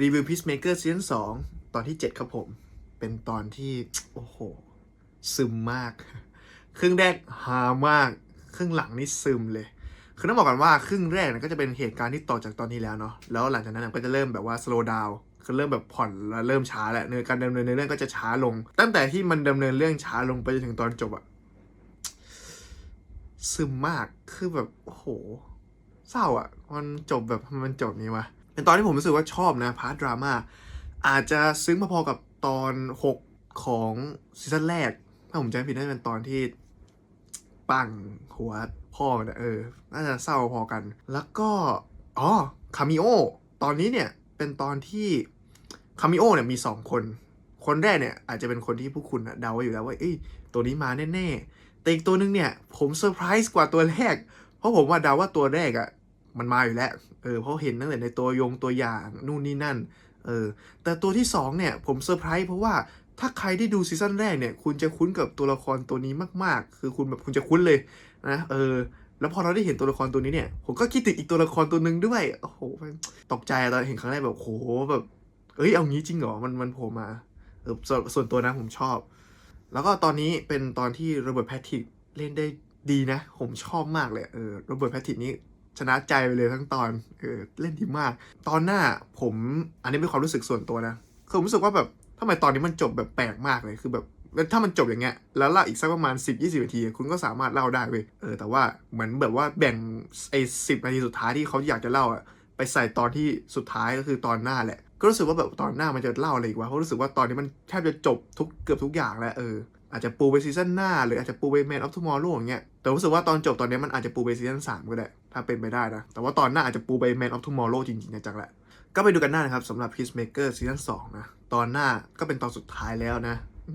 รีวิว Peacemaker ซีซั่น2ตอนที่ 7 ครับผม เป็นตอนที่ โอ้โห ซึมมาก ครึ่งแรกฮามาก ครึ่งหลังนี่ซึมเลย คือต้องบอกกันว่าครึ่งแรกนยก็จะเป็นเหตุการณ์ที่ต่อจากตอนที่แล้วเนาะแล้วหลังจากนั้นก็จะเริ่มแบบว่า slow down คือเริ่มแบบผ่อนแล้วเริ่มช้าแหละเนื้อการดำเนินเรื่องก็จะช้าลง ตั้งแต่ที่มันดำเนินเรื่องช้าลงไปจนถึงตอนจบอะซึมมากคือแบบโอ้โหเศร้าอะมันจบแบบมันจบนี้วะ เป็นตอนที่ผมรู้สึกว่าชอบนะพาร์ทดราม่าอาจจะซึ้งพอๆกับตอน 6 ของซีซั่นแรก ถ้าผมจำผิดน่าจะเป็นตอนที่ปังหัวพ่อมันอะเออ น่าจะเศร้าพอกัน แล้วก็ อ๋อ คามิโอ ตอนนี้เนี่ย เป็นตอนที่ คามิโอเนี่ยมีสองคน คนแรกเนี่ย อาจจะเป็นคนที่ผู้คุณอะเดาไว้อยู่แล้วว่า เอ้ย ตัวนี้มาแน่ๆ แต่อีกตัวนึงเนี่ย ผมเซอร์ไพรส์กว่าตัวแรก เพราะผมว่าเดาว่าตัวแรกอะ มันมาอยู่แล้ว เออเพราะเห็นตั้งแต่ในตัวยงตัวอย่างนู่นนี่นั่น เออ แต่ตัวที่สองเนี่ย ผมเซอร์ไพรส์เพราะว่าถ้าใครได้ดูซีซั่นแรกเนี่ย คุณจะคุ้นกับตัวละครตัวนี้มาก ๆ คือคุณแบบคุณจะคุ้นเลยนะ เออ แล้วพอเราได้เห็นตัวละครตัวนี้เนี่ย ผมก็คิดถึงอีกตัวละครตัวหนึ่งด้วย โอ้โห ตกใจตอนเห็นครั้งแรกแบบโหแบบ เอ้ย เอางี้จริงเหรอ มันมันโผล่มา เออส่วนส่วนตัวนะผมชอบ แล้วก็ตอนนี้เป็นตอนที่โรเบิร์ตแพทริกเล่นได้ดีนะ ผมชอบมากเลย เออ โรเบิร์ตแพทริกนี่ ชนะใจไปเลยทั้งตอนเออเล่นดีมาก ตอนหน้าผมอันนี้เป็นความรู้สึกส่วนตัวนะคือผมรู้สึกว่าแบบทำไมตอนนี้มันจบแบบแปลกมากเลยคือแบบถ้ามันจบอย่างเงี้ยแล้วเล่าอีกสักประมาณ 10 20นาที คุณก็สามารถเล่าได้เว้ยเออแต่ว่าเหมือนแบบว่าแบ่งไอ้สินาทีสุดท้ายที่เขาอยากจะเล่าอะไปใส่ตอนที่สุดท้ายก็คือตอนหน้าแหละ ก็รู้สึกว่าแบบตอนหน้ามันจะเล่าอะไรอีกวะเพราะรู้สึกว่าตอนนี้มันแทบจะจบทุกเกือบทุกอย่างแล้วเออ อาจจะปูไปซีซั่นหน้า หรืออาจจะปูไปแมนออฟทูมอร์โลอย่างเงี้ยแต่รู้สึกว่าตอนจบตอนนี้มันอาจจะปูไปซีซั่นสามก็ได้ ถ้าเป็นไปได้นะ แต่ว่าตอนหน้าอาจจะปูไปแมนออฟทูมอร์โลจริงๆจังๆแหละก็ไปดูกันหน้านะครับสำหรับ Peacemaker ซีซั่น2นะตอนหน้าก็เป็นตอนสุดท้ายแล้วนะ